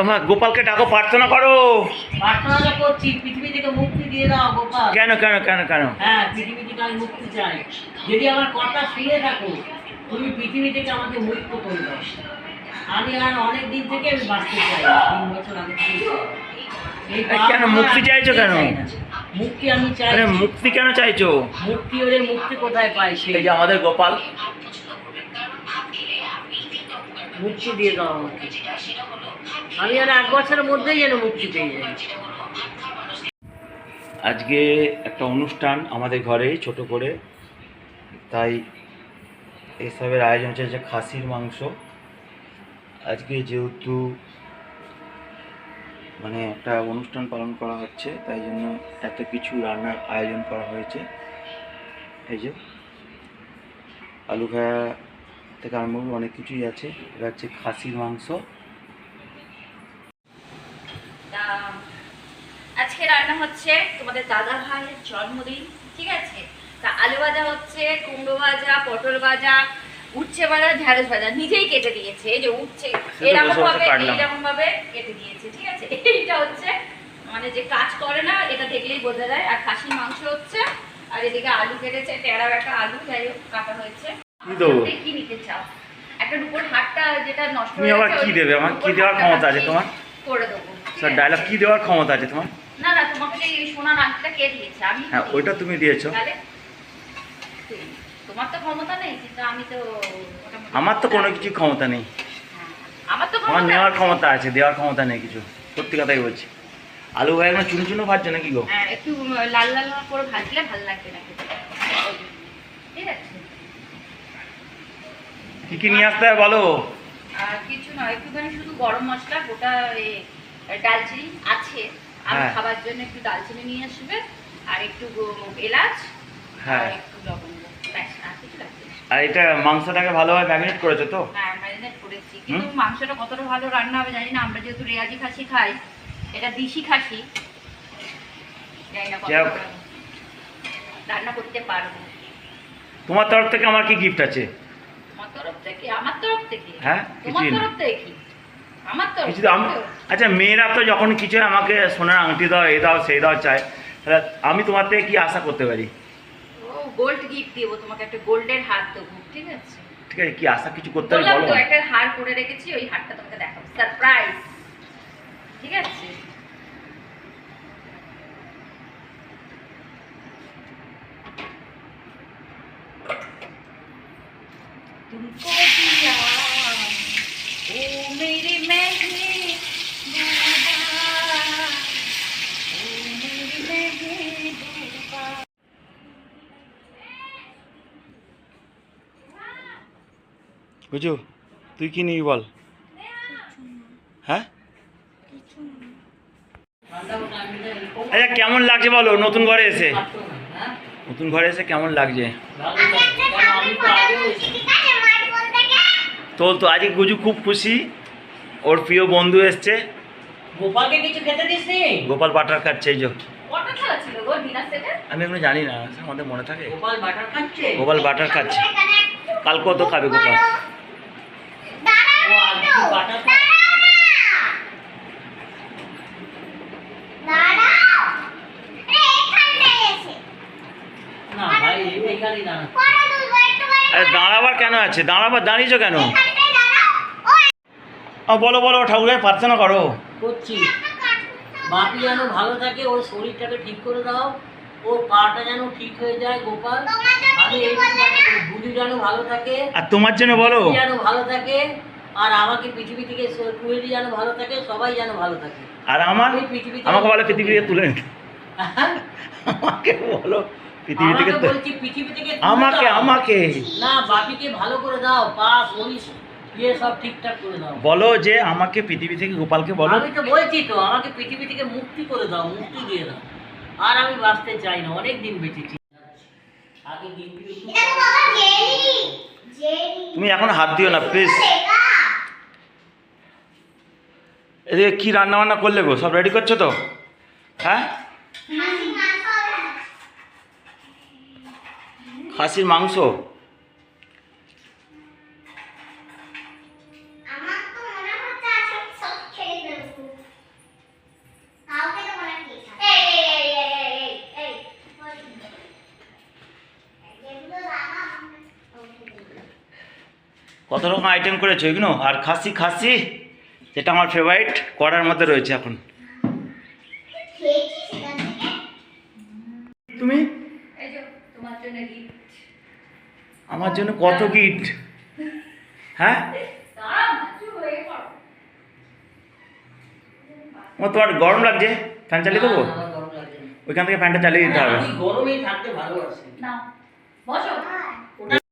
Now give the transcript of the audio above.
আমার গোপালকে ডাকো প্রার্থনা করো। প্রার্থনা করছি পৃথিবী থেকে মুক্তি দিয়ে দাও গোপাল। কেন কেন কেন কেন? হ্যাঁ পৃথিবী থেকে আমি মুক্তি চাই। যদি আমার কথা শুনে থাকো তুমি পৃথিবী থেকে আমাকে মুক্ত করে দাও। আমি আর অনেক দিন থেকে আমি বাঁচতে চাই তিন বছর আগে কেন মুক্তি চাইছো কেন? মুক্তি আমি চাই আরে মুক্তি কেন চাইছো? মুক্তি ওরে মুক্তি কোথায় পাই সে? যে আমাদের গোপাল মুক্তি দিয়ে দাও আমাকে আমি আর এক বছরের মধ্যেই যেন মুক্তি পেয়ে যাই। আজকে একটা অনুষ্ঠান আমাদের ঘরে, ছোট করে। তাই এসবের আয়োজন হচ্ছে যে খাসির মাংস। আজকে যেহেতু মানে একটা অনুষ্ঠান পালন করা হচ্ছে, তাই জন্য এত কিছু রান্নার আয়োজন করা হয়েছে। এই যে আলু ভায়া থেকে আরম্ভ করে অনেক কিছুই আছে। এটা হচ্ছে খাসির মাংস। আজকে রান্না হচ্ছে তোমাদের দাদা ভাইয়ের জন্মদিন ঠিক আছে? তা আলু ভাজা হচ্ছে কুমড়ো ভাজা পটল ভাজা উচ্ছে ভাজা ঢেঁড়স ভাজা নিজেই কেটে দিয়েছে। এই যে উচ্ছে এরকম ভাবে। এইরকম ভাবে কেটে দিয়েছে ঠিক আছে? এইটা হচ্ছে মানে যে কাজ করে না এটা দেখলেই বোঝা যায়। আর খাসির মাংস হচ্ছে আর এদিকে আলু কেটেছে টেরা একটা আলু যাই হোক কাটা হয়েছে। কি দেবো? কি নিতে চাও? একটা উপর হাতটা যেটা নষ্ট তুমি আবার কি দেবে? আমার কি দেওয়ার ক্ষমতা আছে তোমার? করে দেবো স্যার ডায়লগ কি দেওয়ার ক্ষমতা আছে তোমার? না না তোমাকে যে সোনার আংটিটা কে দিয়েছে? আমি তো হ্যাঁ ওইটা তুমি দিয়েছ। তোমার তো ক্ষমতা নেই কিন্তু আমি তো আমার তো কোনো কিছু ক্ষমতা নেই। হ্যাঁ, আমার তো আমার নেওয়ার ক্ষমতা আছে দেওয়ার ক্ষমতা নেই কিছু। সত্যি কথাই বলছি। আলু ভাই এখন চুনো চুনো ভাজছে নাকি গো? হ্যাঁ একটু লাল লাল করে ভাজলে ভালো লাগবে না। ঠিক আছে? কি কি নিয়ে আসতে হবে বলো আর কিছু নয় একটুখানি শুধু গরম মশলা গোটা ডালচিনি আছে আর হ্যাঁ। খাবার জন্য একটু দালচিনি নিয়ে আসবে আর একটু গো- এলাচ হ্যাঁ। আর একটু লবঙ্গ ব্যাস আর কিছু লাগবে না। আর এটা মাংসটাকে ভালোভাবে ম্যাগনেট করেছ তো হ্যাঁ ম্যারিনেট করেছি কিন্তু মাংসটা কতটা ভালো রান্না হবে জানি না আমরা যেহেতু রেয়াজি খাসি খাই এটা দিশি খাসি জানি না কতটা যাক। ভালো। রান্না করতে পারব তোমার তরফ থেকে আমার কি গিফট আছে থেকে আমার তরফ থেকে? হ্যাঁ, তোমার কিছুই তরফ থেকে আমার তরফ কিছু? আচ্ছা মেয়েরা তো যখন কিছু আমাকে সোনার আংটি দাও এ দাও সেই দাও চায়। তাহলে আমি তোমার থেকে কি আশা করতে পারি? ও গোল্ড গিফট দেবো তোমাকে একটা গোল্ডের হার দেবো ঠিক আছে? ঠিক আছে কি আশা কিছু করতে পারি বলো। একটা হার করে রেখেছি ওই হারটা তোমাকে দেখাবো সারপ্রাইজ ঠিক আছে? तुमको दिया ओ मेरी महबूबा ओ मेरी महबूबा বুঝু তুই কি নিবি বল হ্যাঁ আচ্ছা কেমন লাগছে বলো নতুন ঘরে এসে হ্যাঁ? নতুন ঘরে এসে কেমন লাগছে ভালো লাগে। কেন আমি তো তো আজকে গুজু খুব খুশি। ওর প্রিয় বন্ধু এসছে। গোপালকে কিছু খেতে দিস নি গোপাল বাটার খাচ্ছে এই যে। কটা খেলা ছিল গো ডিনার সেটে আমি এগুলো জানি না আমাদের মনে থাকে। গোপাল বাটার খাচ্ছে? গোপাল বাটার খাচ্ছে। কাল তো খাবে গোপাল ও আজকে বাটার খাচ্ছে না ভাই এখানে না আরে দাঁড়াবার কেন আছে? দাঁড়াবার দাঁড়িয়েছো কেন? বলো বলো ঠাকুরের প্রার্থনা করো। করছি। বাপি যেন ভালো থাকে ওর শরীরটাকে ঠিক করে দাও। ওর পাটা যেন ঠিক হয়ে যায় গোপাল। আমি এই বুড়ি যেন ভালো থাকে। আর তোমার জন্য বলো। যেন ভালো থাকে। আর আমাকে পৃথিবী থেকে কুয়েলি যেন ভালো থাকে সবাই যেন ভালো থাকে। আর আমার? আমি পৃথিবী আমাকে বলো পৃথিবী থেকে তুলে আমাকে বলো। পৃথিবী থেকে আমাকে পৃথিবী থেকে আমাকে আমাকে। না বাপিকে ভালো করে দাও পা শরীর ইয়ে সব ঠিকঠাক করে দাও। বলো যে আমাকে পৃথিবী থেকে গোপালকে বলো। আমি তো বলছি তো আমাকে পৃথিবী থেকে মুক্তি করে দাও মুক্তি দিয়ে দাও। আর আমি বাঁচতে চাই না অনেক দিন বেঁচেছি। আগে তুমি এখন হাত দিও না প্লিজ এদিকে কি রান্না বান্না করলে গো? সব রেডি করছ তো? হ্যাঁ? খাসির মাংস? কত রকম আইটেম করেছ এগুলো? আর খাসি খাসি যেটা আমার ফেভারিট করার মধ্যে রয়েছে এখন। আমার জন্য কত গিট হ্যাঁ? হয়ে তোমার গরম লাগছে? ফ্যান চালিয়ে দেবো। ওইখান থেকে ফ্যানটা চালিয়ে দিতে হবে। গরমেই থাকতে ভালোবাসি। নাও, বসো।